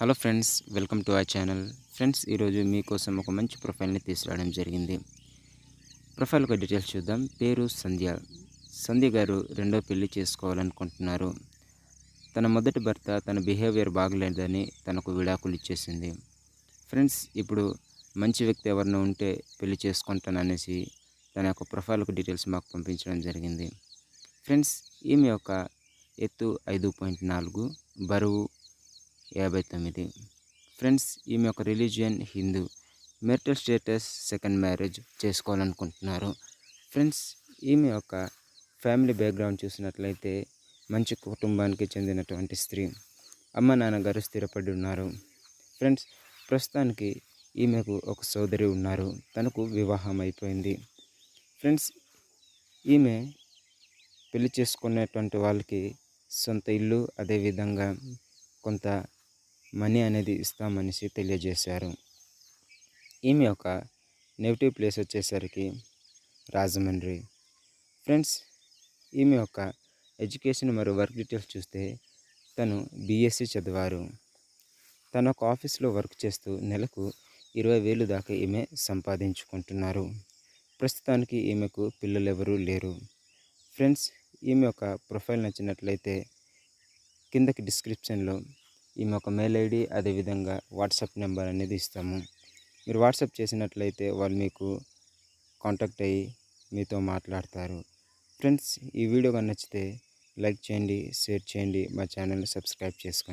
Hello friends welcome to our channel. Friends ఈరోజు మీకోసం ఒక మంచి ప్రొఫైల్ని తీసుకురావడం జరిగింది. ప్రొఫైల్ ఒక డీటెయిల్స్ చూద్దాం. పేరు సంధ్య. సంధ్య గారు రెండో పెళ్ళి చేసుకోవాలనుకుంటున్నారు. తన మొదటి భర్త తన బిహేవియర్ బాగలేదని తనకు విడాకులు ఇచ్చేసింది. ఫ్రెండ్స్ ఇప్పుడు మంచి వ్యక్తి ఎవరినో ఉంటే పెళ్ళి చేసుకుంటాననేసి తన యొక్క ప్రొఫైల్ ఒక డీటెయిల్స్ మాకు పంపించడం జరిగింది. ఫ్రెండ్స్ ఈమె యొక్క ఎత్తు ఐదు పాయింట్ నాలుగు బరువు యాభై తొమ్మిది. ఫ్రెండ్స్ ఈమె యొక్క religion Hindu. Marital status second marriage చేసుకోవాలనుకుంటున్నారు. Friends ఈమె యొక్క ఫ్యామిలీ బ్యాక్గ్రౌండ్ చూసినట్లయితే మంచి కుటుంబానికి చెందినటువంటి స్త్రీ. అమ్మ నాన్నగారు స్థిరపడి ఉన్నారు. ఫ్రెండ్స్ ప్రస్తుతానికి ఈమెకు ఒక సోదరి ఉన్నారు. తనకు వివాహం అయిపోయింది. ఫ్రెండ్స్ ఈమె పెళ్ళి చేసుకునేటువంటి వాళ్ళకి సొంత ఇల్లు అదేవిధంగా కొంత మనీ అనేది ఇస్తామనేసి తెలియజేశారు. ఈమె యొక్క నెగిటివ్ ప్లేస్ వచ్చేసరికి రాజమండ్రి. ఫ్రెండ్స్ ఈమె యొక్క ఎడ్యుకేషన్ మరియు వర్క్ డీటెయిల్స్ చూస్తే తను బీఎస్సీ చదివారు. తన ఒక ఆఫీస్లో వర్క్ చేస్తూ నెలకు ఇరవై వేలు దాకా ఈమె సంపాదించుకుంటున్నారు. ప్రస్తుతానికి ఈమెకు పిల్లలు ఎవరూ లేరు. ఫ్రెండ్స్ ఈమె యొక్క ప్రొఫైల్ నచ్చినట్లయితే కిందకి డిస్క్రిప్షన్లో ఈమె ఒక మెయిల్ ఐడి అదేవిధంగా వాట్సాప్ నెంబర్ అనేది ఇస్తాము. మీరు వాట్సాప్ చేసినట్లయితే వాళ్ళు మీకు కాంటాక్ట్ అయ్యి మీతో మాట్లాడతారు. ఫ్రెండ్స్ ఈ వీడియో నచ్చితే లైక్ చేయండి షేర్ చేయండి మా ఛానల్ని సబ్స్క్రైబ్ చేసుకోండి.